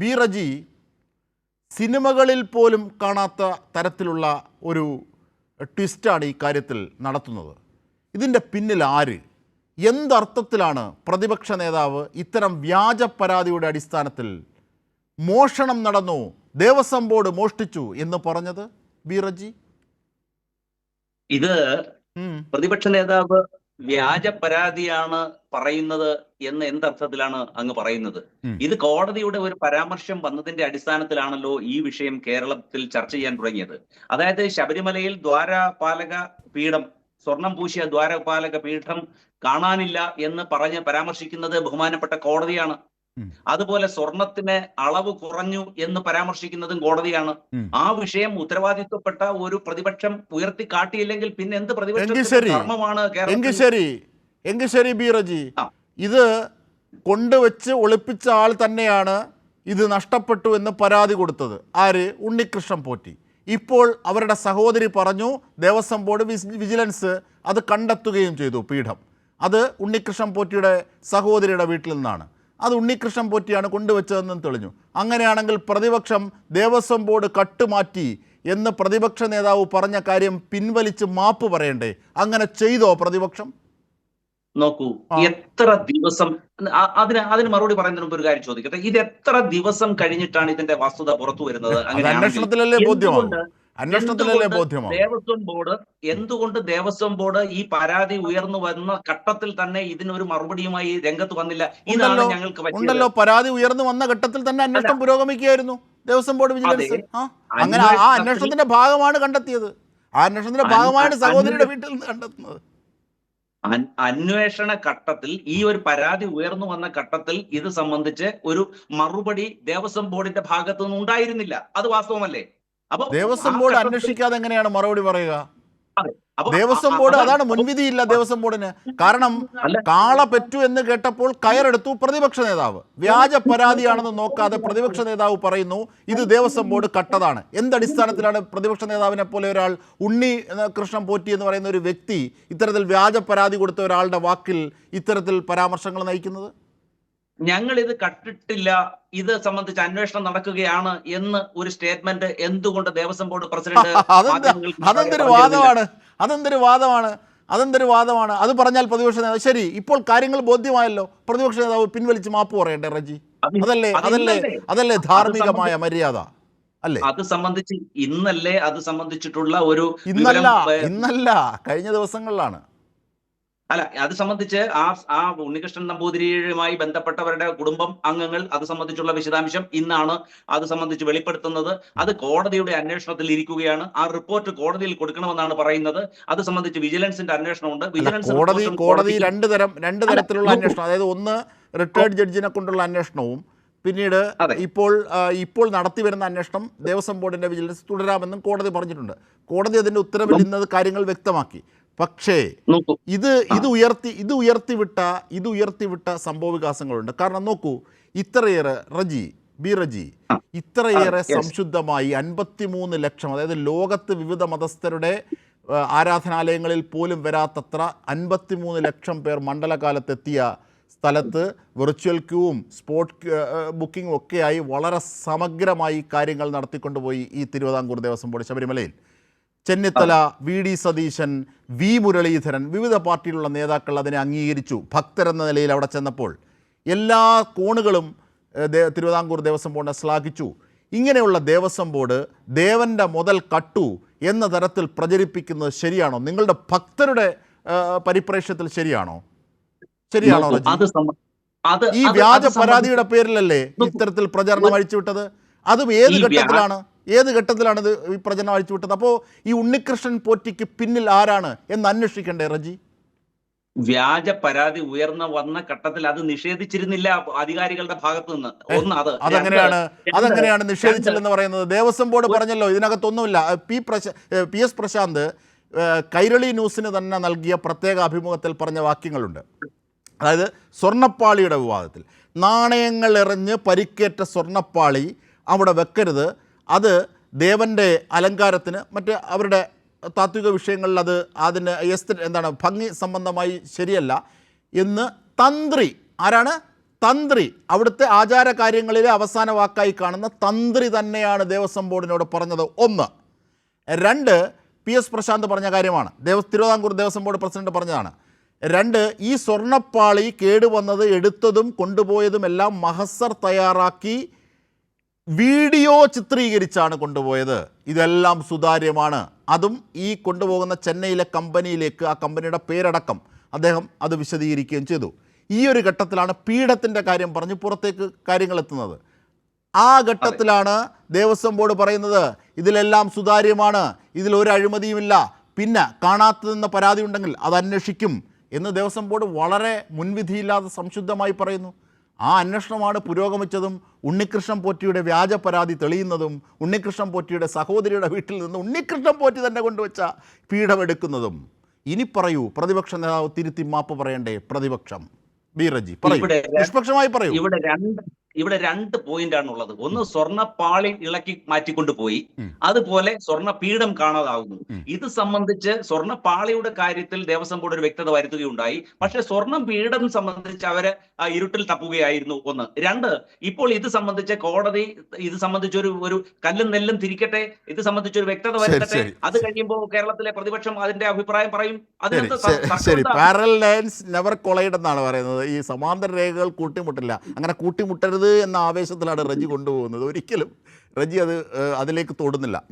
B Reji സിനിമകളിൽ പോലും കാണാത്ത തരത്തിലുള്ള ഒരു ട്വിസ്റ്റാണ് ഈ കാര്യത്തിൽ നടത്തുന്നത്. ഇതിന്റെ പിന്നിൽ ആര്? എന്തർത്ഥത്തിലാണ് പ്രതിപക്ഷ നേതാവ് ഇത്തരം വ്യാജ പരാതിയുടെ അടിസ്ഥാനത്തിൽ മോഷണം നടന്നു ദേവസ്വം ബോർഡ് മോഷ്ടിച്ചു എന്ന് പറഞ്ഞത് ബി റജി? ഇത് പ്രതിപക്ഷ നേതാവ് വ്യാജ പരാതിയാണ് പറയുന്നത് എന്ന് എന്തർത്ഥത്തിലാണ് അങ്ങ് പറയുന്നത്? ഇത് കോടതിയുടെ ഒരു പരാമർശം വന്നതിന്റെ അടിസ്ഥാനത്തിലാണല്ലോ ഈ വിഷയം കേരളത്തിൽ ചർച്ച ചെയ്യാൻ തുടങ്ങിയത്. അതായത് ശബരിമലയിൽ ദ്വാരപാലക പീഠം സ്വർണം പൂശിയ ദ്വാരപാലക പീഠം കാണാനില്ല എന്ന് പറഞ്ഞ് പരാമർശിക്കുന്നത് ബഹുമാനപ്പെട്ട കോടതിയാണ്. അതുപോലെ സ്വർണത്തിന് അളവ് കുറഞ്ഞു എന്ന് പരാമർശിക്കുന്നതും കോടതിയാണ്. ആ വിഷയം ഉത്തരവാദിത്വപ്പെട്ട ഒരു പ്രതിപക്ഷം ഉയർത്തി കാട്ടിയില്ലെങ്കിൽ പിന്നെ എന്ത് പ്രതിപക്ഷം ശരി. ധർമ്മമാണ് എങ്കിൽ ശരി. എങ്കിൽ ശരി ബി റജി. ആ. ഇത് കൊണ്ടുവച്ച് ഒളിപ്പിച്ച ആൾ തന്നെയാണ് ഇത് നഷ്ടപ്പെട്ടു എന്ന് പരാതി കൊടുത്തത്. ആര്? ഉണ്ണികൃഷ്ണൻ പോറ്റി. ഇപ്പോൾ അവരുടെ സഹോദരി പറഞ്ഞു ദേവസ്വം ബോർഡ് വിജിലൻസ് അത് കണ്ടെത്തുകയും ചെയ്തു പീഠം. അത് ഉണ്ണികൃഷ്ണൻ പോറ്റിയുടെ സഹോദരിയുടെ വീട്ടിൽ നിന്നാണ്. അത് ഉണ്ണികൃഷ്ണൻ പോറ്റിയാണ് കൊണ്ടുവച്ചതെന്നും തെളിഞ്ഞു. അങ്ങനെയാണെങ്കിൽ പ്രതിപക്ഷം ദേവസ്വം ബോർഡ് കട്ടുമാറ്റി എന്ന് പ്രതിപക്ഷ നേതാവ് പറഞ്ഞ കാര്യം പിൻവലിച്ച് മാപ്പ് പറയണ്ടേ? അങ്ങനെ ചെയ്തോ പ്രതിപക്ഷം? നോക്കൂ എത്ര ദിവസം അതിന് അതിന് മറുപടി പറയുന്നതിന് മുമ്പ് ഒരു കാര്യം ചോദിക്കട്ടെ. ഇത് എത്ര ദിവസം കഴിഞ്ഞിട്ടാണ് ഇതിന്റെ വസ്തുത പുറത്തു വരുന്നത്? അങ്ങനെ അന്വേഷണത്തിലല്ലേ ദേവസ്വം ബോർഡ് എന്തുകൊണ്ട് ദേവസ്വം ബോർഡ് ഈ പരാതി ഉയർന്നു വന്ന ഘട്ടത്തിൽ തന്നെ ഇതിനൊരു മറുപടിയുമായി രംഗത്ത് വന്നില്ല? ഇതാണ് ഞങ്ങൾക്ക് ഉണ്ടല്ലോ. പരാതി ഉയർന്നു വന്ന ഘട്ടത്തിൽ തന്നെ അന്വേഷണം പുരോഗമിക്കുകയായിരുന്നു ദേവസ്വം ബോർഡ് വിജിലൻസ്. അങ്ങനെ ആ അന്വേഷണത്തിന്റെ ഭാഗമാണ് കണ്ടെത്തിയത്. ആ അന്വേഷണത്തിന്റെ അന്വേ- ഭാഗമാണ് സഹോദരിയുടെ വീട്ടിൽ നിന്ന് കണ്ടെത്തുന്നത്. അന്വേഷണ ഘട്ടത്തിൽ ഈ ഒരു പരാതി ഉയർന്നു വന്ന ഘട്ടത്തിൽ ഇത് സംബന്ധിച്ച് ഒരു മറുപടി ദേവസ്വം ബോർഡിന്റെ ഭാഗത്തു നിന്ന് ഉണ്ടായിരുന്നില്ല. അത് വാസ്തവമല്ലേ? അപ്പൊ ദേവസ്വം ബോർഡ് അന്വേഷിക്കാതെ എങ്ങനെയാണ് മറുപടി പറയുക? ദേവസ്വം ബോർഡ് അതാണ് മുൻവിധിയില്ല ദേവസ്വം ബോർഡിന്. കാരണം കാള പെറ്റു എന്ന് കേട്ടപ്പോൾ കയറെടുത്തു പ്രതിപക്ഷ നേതാവ്. വ്യാജ പരാതിയാണെന്ന് നോക്കാതെ പ്രതിപക്ഷ നേതാവ് പറയുന്നു ഇത് ദേവസ്വം ബോർഡ് കട്ടതാണ്. എന്തടിസ്ഥാനത്തിലാണ് പ്രതിപക്ഷ നേതാവിനെ പോലെ ഒരാൾ ഉണ്ണി കൃഷ്ണൻ പോറ്റി എന്ന് പറയുന്ന ഒരു വ്യക്തി ഇത്തരത്തിൽ വ്യാജ പരാതി കൊടുത്ത ഒരാളുടെ വാക്കിൽ ഇത്തരത്തിൽ പരാമർശങ്ങൾ നയിക്കുന്നത്? ഞങ്ങൾ ഇത് കട്ടിട്ടില്ല ഇത് സംബന്ധിച്ച് അന്വേഷണം നടക്കുകയാണ് എന്ന് ഒരു സ്റ്റേറ്റ്മെന്റ് എന്തുകൊണ്ട് ദേവസ്വം ബോർഡ് പ്രസിഡന്റ് അതെന്താ? അതെന്തൊരു വാദമാണ്? അതെന്തൊരു വാദമാണ്? അതെന്തൊരു വാദമാണ്? അത് പറഞ്ഞാൽ പ്രതിപക്ഷ നേതാവ് ശരി ഇപ്പോൾ കാര്യങ്ങൾ ബോധ്യമായല്ലോ. പ്രതിപക്ഷ നേതാവ് പിൻവലിച്ച് മാപ്പ് പറയട്ടെ റജി? അത് അതല്ലേ അത് അതല്ലേ അതല്ലേ ധാർമ്മികമായ മര്യാദ? അല്ലേ? അത് സംബന്ധിച്ച് ഇന്നല്ലേ അത് സംബന്ധിച്ചിട്ടുള്ള ഒരു ഇന്നല്ല ഇന്നല്ല. കഴിഞ്ഞ ദിവസങ്ങളിലാണ്. അല്ല അത് സംബന്ധിച്ച് ആ ആ ഉണ്ണികൃഷ്ണൻ നമ്പൂതിരിയുമായി ബന്ധപ്പെട്ടവരുടെ കുടുംബം അംഗങ്ങൾ അത് സംബന്ധിച്ചുള്ള വിശദാംശം ഇന്നാണ് അത് സംബന്ധിച്ച് വെളിപ്പെടുത്തുന്നത്. അത് കോടതിയുടെ അന്വേഷണത്തിൽ ഇരിക്കുകയാണ്. ആ റിപ്പോർട്ട് കോടതിയിൽ കൊടുക്കണമെന്നാണ് പറയുന്നത്. അത് സംബന്ധിച്ച് വിജിലൻസിന്റെ അന്വേഷണമുണ്ട്. ഉണ്ട് വിജിലൻസ് കോടതി കോടതി രണ്ട് തരം രണ്ട് തരത്തിലുള്ള അന്വേഷണം. അതായത് ഒന്ന് റിട്ടയർഡ് ജഡ്ജിനെ കൊണ്ടുള്ള അന്വേഷണവും പിന്നീട് ഇപ്പോൾ ഇപ്പോൾ നടത്തി വരുന്ന അന്വേഷണം ദേവസ്വം ബോർഡിന്റെ വിജിലൻസ് തുടരാമെന്നും കോടതി പറഞ്ഞിട്ടുണ്ട്. കോടതി അതിന്റെ ഉത്തരവിൽ ഇന്നത് കാര്യങ്ങൾ വ്യക്തമാക്കി. പക്ഷേ ഇത് ഇത് ഉയർത്തി ഇത് ഉയർത്തിവിട്ട ഇത് ഉയർത്തിവിട്ട സംഭവ വികാസങ്ങളുണ്ട് കാരണം നോക്കൂ ഇത്രയേറെ റജി ബി റജി ഇത്രയേറെ. സംശുദ്ധമായി അൻപത്തിമൂന്ന് ലക്ഷം അതായത് ലോകത്ത് വിവിധ മതസ്ഥരുടെ ആരാധനാലയങ്ങളിൽ പോലും വരാത്തത്ര അൻപത്തിമൂന്ന് ലക്ഷം പേർ മണ്ഡലകാലത്തെത്തിയ സ്ഥലത്ത് വെർച്വൽ ക്യൂവും സ്പോട്ട് ബുക്കിംഗും ഒക്കെയായി വളരെ സമഗ്രമായി കാര്യങ്ങൾ നടത്തിക്കൊണ്ടുപോയി ഈ തിരുവിതാംകൂർ ദേവസ്വം ബോർഡ് ശബരിമലയിൽ. Chennithala V D Satheesan V Muraleedharan വിവിധ പാർട്ടിയിലുള്ള നേതാക്കൾ അതിനെ അംഗീകരിച്ചു. ഭക്തരെന്ന നിലയിൽ അവിടെ ചെന്നപ്പോൾ എല്ലാ കോണുകളും തിരുവിതാംകൂർ ദേവസ്വം ബോർഡിനെ ശ്ലാഘിച്ചു. ഇങ്ങനെയുള്ള ദേവസ്വം ബോർഡ് ദേവന്റെ മുതൽ കട്ടു എന്ന തരത്തിൽ പ്രചരിപ്പിക്കുന്നത് ശരിയാണോ? നിങ്ങളുടെ ഭക്തരുടെ പരിപ്രേക്ഷ്യത്തിൽ ശരിയാണോ? ശരിയാണോ ഈ വ്യാജ പരാതിയുടെ പേരിലല്ലേ. ഇത്തരത്തിൽ പ്രചരണം അഴിച്ചുവിട്ടത്? അതും ഏത് ഘട്ടത്തിലാണ്? ഏത് ഘട്ടത്തിലാണ് ഇത് ഈ പ്രചരണം അഴിച്ചുവിട്ടത്? അപ്പോൾ ഈ ഉണ്ണികൃഷ്ണൻ പോറ്റിക്ക് പിന്നിൽ ആരാണ് എന്ന് അന്വേഷിക്കണ്ടേ റജി? വ്യാജ പരാതി ഉയർന്ന വന്ന ഘട്ടത്തിൽ അത് നിഷേധിച്ചിരുന്നില്ല അധികാരികളുടെ ഭാഗത്തു നിന്ന്. ഒന്ന് അത് അതങ്ങനെയാണ്? അതങ്ങനെയാണ് നിഷേധിച്ചില്ലെന്ന് പറയുന്നത്? ദേവസ്വം ബോർഡ് പറഞ്ഞല്ലോ ഇതിനകത്തൊന്നുമില്ല. പി പ്രശ പി എസ് പ്രശാന്ത് കൈരളി ന്യൂസിന് തന്നെ നൽകിയ പ്രത്യേക അഭിമുഖത്തിൽ പറഞ്ഞ വാക്യങ്ങളുണ്ട്. അതായത് സ്വർണപ്പാളിയുടെ വിവാദത്തിൽ. നാണയങ്ങൾ എറിഞ്ഞ് പരിക്കേറ്റ സ്വർണപ്പാളി അവിടെ വെക്കരുത്. ദേവന്റെ അലങ്കാരത്തിന് മറ്റ് അവരുടെ താത്വിക വിഷയങ്ങളിൽ അത് അതിന് എസ്ത എന്താണ് ഭംഗി സംബന്ധമായി ശരിയല്ല എന്ന് തന്ത്രി ആരാണ്? തന്ത്രി. അവിടുത്തെ ആചാര കാര്യങ്ങളിലെ അവസാന വാക്കായി കാണുന്ന തന്ത്രി തന്നെയാണ് ദേവസ്വം ബോർഡിനോട് പറഞ്ഞത് ഒന്ന്. രണ്ട് പി എസ് പ്രശാന്ത് പറഞ്ഞ കാര്യമാണ്. ദേവ തിരുവിതാംകൂർ ദേവസ്വം ബോർഡ് പ്രസിഡന്റ് പറഞ്ഞതാണ്. രണ്ട് ഈ സ്വർണപ്പാളി കേടുവന്നത് എടുത്തതും കൊണ്ടുപോയതും എല്ലാം മഹസർ തയ്യാറാക്കി വീഡിയോ ചിത്രീകരിച്ചാണ് കൊണ്ടുപോയത്. ഇതെല്ലാം സുതാര്യമാണ്. അതും ഈ കൊണ്ടുപോകുന്ന ചെന്നൈയിലെ കമ്പനിയിലേക്ക് ആ കമ്പനിയുടെ പേരടക്കം അദ്ദേഹം അത് വിശദീകരിക്കുകയും ചെയ്തു. ഈ ഒരു ഘട്ടത്തിലാണ് പീഠത്തിന്റെ കാര്യം പറഞ്ഞ് പുറത്തേക്ക് കാര്യങ്ങൾ എത്തുന്നത്. ആ ഘട്ടത്തിലാണ് ദേവസ്വം ബോർഡ് പറയുന്നത് ഇതിലെല്ലാം സുതാര്യമാണ് ഇതിൽ ഒരു അഴിമതിയുമില്ല പിന്നെ കാണാത്തതെന്ന പരാതി ഉണ്ടെങ്കിൽ അത് അന്വേഷിക്കും എന്ന് ദേവസ്വം ബോർഡ് വളരെ മുൻവിധിയില്ലാതെ സംശുദ്ധമായി പറയുന്നു. ആ അന്വേഷണമാണ് പുരോഗമിച്ചതും ഉണ്ണികൃഷ്ണൻ പോറ്റിയുടെ വ്യാജ പരാതി തെളിയുന്നതും ഉണ്ണികൃഷ്ണൻ പോറ്റിയുടെ സഹോദരിയുടെ വീട്ടിൽ നിന്ന് ഉണ്ണികൃഷ്ണൻ പോറ്റി തന്നെ കൊണ്ടുവച്ച പീഠമെടുക്കുന്നതും. ഇനി പറയൂ പ്രതിപക്ഷ നേതാവ് തിരുത്തി മാപ്പ് പറയണ്ടേ? പ്രതിപക്ഷം. ബീറജി പറയൂ. നിഷ്പക്ഷമായി പറയൂ. ഇവിടെ രണ്ട് ഇവിടെ രണ്ട് പോയിന്റ് ഉള്ളത് ഒന്ന് സ്വർണപ്പാളി ഇളക്കി മാറ്റിക്കൊണ്ട് പോയി അതുപോലെ സ്വർണ പീഠം കാണാതാവുന്നു ഇത് സംബന്ധിച്ച് സ്വർണപ്പാളിയുടെ കാര്യത്തിൽ ദേവസ്വം ബോർഡ് ഒരു വ്യക്തത വരുത്തുകയുണ്ടായി. പക്ഷെ സ്വർണ പീഠം സംബന്ധിച്ച് അവർ ഇരുട്ടിൽ തപ്പുകയായിരുന്നു ഒന്ന്. രണ്ട് ഇപ്പോൾ ഇത് സംബന്ധിച്ച് കോടതി ഇത് സംബന്ധിച്ച് ഒരു ഒരു കല്ലും നെല്ലും തിരിക്കട്ടെ? ഇത് സംബന്ധിച്ച് ഒരു വ്യക്തത വരുത്തട്ടെ? അത് കഴിയുമ്പോൾ കേരളത്തിലെ പ്രതിപക്ഷം അതിന്റെ അഭിപ്രായം പറയും. അതിനകത്ത് നെവർ കൊളൈഡ് എന്നാണ് പറയുന്നത്. ഈ സമാന്തര രേഖകൾ കൂട്ടിമുട്ടില്ല. അങ്ങനെ കൂട്ടിമുട്ടരുത് എന്ന ആവേശത്തിലാണ് റജി കൊണ്ടുപോകുന്നത്. ഒരിക്കലും റജി അത് അതിലേക്ക് തൊടുന്നില്ല.